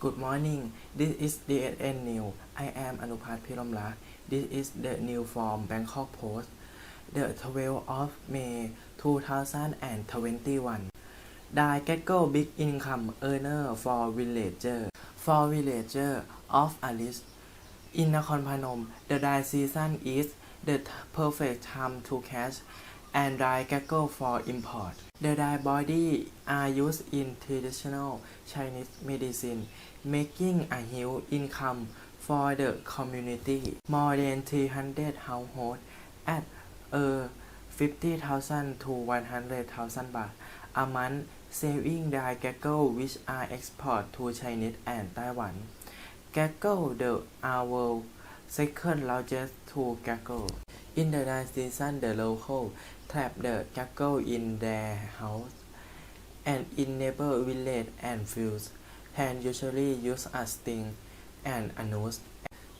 Good morning. This is DNN News. I am Anupat Piromla. This is the new from Bangkok Post. The 12th of May 2021. Die Gecko Big Income Earner for Villager. For Villager of Alice. In Nakhon Phanom, the dry season is the perfect time to catch and dry gecko for import. The dry body uh, are used in traditional Chinese medicine, making a huge income for the community. More than 300 households at uh, a 50,000 to 100,000 baht a month saving dry gecko which are export to China and Taiwan. Gecko the world second largest to gecko. In the dry season, the local trap the gecko in their house and in neighbor village and fields. Can usually use a sting and a noose.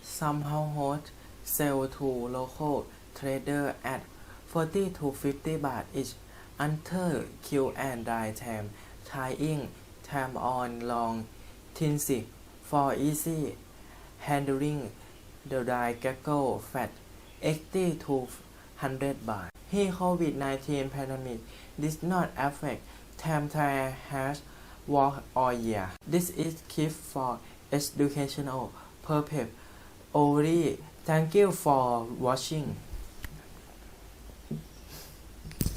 Some households sell to local trader at 40 to 50 baht each until kill and dry them, tying them on long stick for easy handling the dry gecko fat 80 to 100 baht. He COVID-19 pandemic did not affect their has work all year. This is keep for educational purpose only. Thank you for watching.